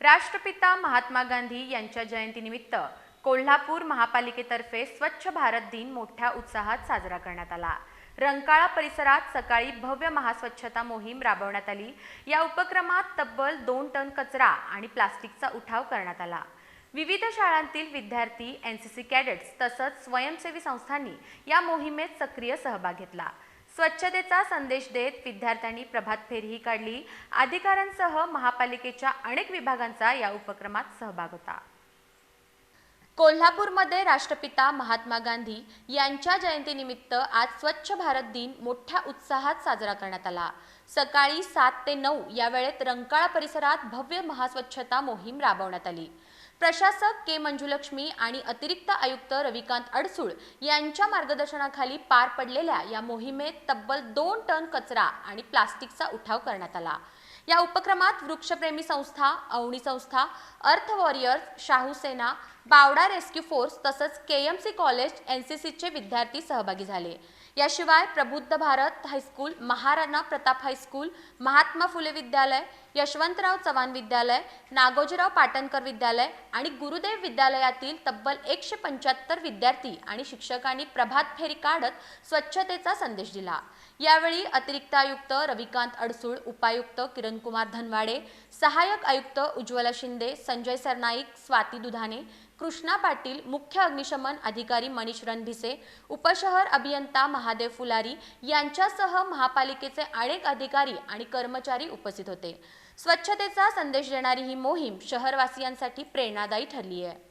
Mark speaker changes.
Speaker 1: राष्ट्रपिता महात्मा गांधी यांच्या जयंतीनिमित्त कोल्हापूर महापालिकेतर्फे स्वच्छ भारत दिन मोठ्या उत्साहात साजरा करण्यात आला. रंकाळा परिसरात सकाळी भव्य महास्वच्छता मोहीम राबवण्यात आली. या उपक्रमात तब्बल दोन टन कचरा आणि प्लास्टिकचा उठाव करण्यात आला. विविध शाळांतील विद्यार्थी एन सी सी कॅडेट्स तसंच स्वयंसेवी संस्थांनी या मोहिमेत सक्रिय सहभाग घेतला. स्वच्छतेचा संदेश देत विद्यार्थ्यांनी प्रभात फेरीही काढली. अधिकाऱ्यांसह महापालिकेच्या अनेक विभागांचा या उपक्रमात सहभाग होता. कोल्हापूरमध्ये राष्ट्रपिता महात्मा गांधी यांच्या जयंतीनिमित्त आज स्वच्छ भारत दिन मोठ्या उत्साहात साजरा करण्यात आला. सकाळी सात ते नऊ या वेळेत रंकाळा परिसरात भव्य महास्वच्छता मोहीम राबवण्यात आली. प्रशासक के मंजुलक्ष्मी आणि अतिरिक्त आयुक्त रविकांत अडसूळ यांच्या मार्गदर्शनाखाली पार पडलेल्या या मोहिमेत तब्बल दोन टन कचरा आणि प्लास्टिकचा उठाव करण्यात आला. या उपक्रमात वृक्षप्रेमी संस्था अवणी संस्था earth warriors Shahu Sena Bawda rescue force तसंच K M C college N C सीचे विद्यार्थी सहभागी झाले. याशिवाय Prabuddha Bharat high school Maharana Pratap high school Mahatma Phule विद्यालय यशवंतराव चव्हाण विद्यालय नागोजीराव पाटणकर विद्यालय आणि गुरुदेव विद्यालयातील तब्बल एकशे पंच्याहत्तर विद्यार्थी आणि शिक्षकांनी प्रभात फेरी काढत स्वच्छतेचा संदेश दिला. यावेळी अतिरिक्त आयुक्त रविकांत अडसूळ उपायुक्त किरणकुमार धनवाडे सहाय्यक आयुक्त उज्ज्वला शिंदे संजय सरनाईक स्वाती दुधाने कृष्णा पाटील मुख्य अग्निशमन अधिकारी मनीष रणभिसे उपशहर अभियंता महादेव फुलारी यांच्यासह महापालिकेचे अनेक अधिकारी आणि कर्मचारी उपस्थित होते. स्वच्छतेचा संदेश देणारी ही मोहीम शहरवासियांसाठी प्रेरणादायी ठरली आहे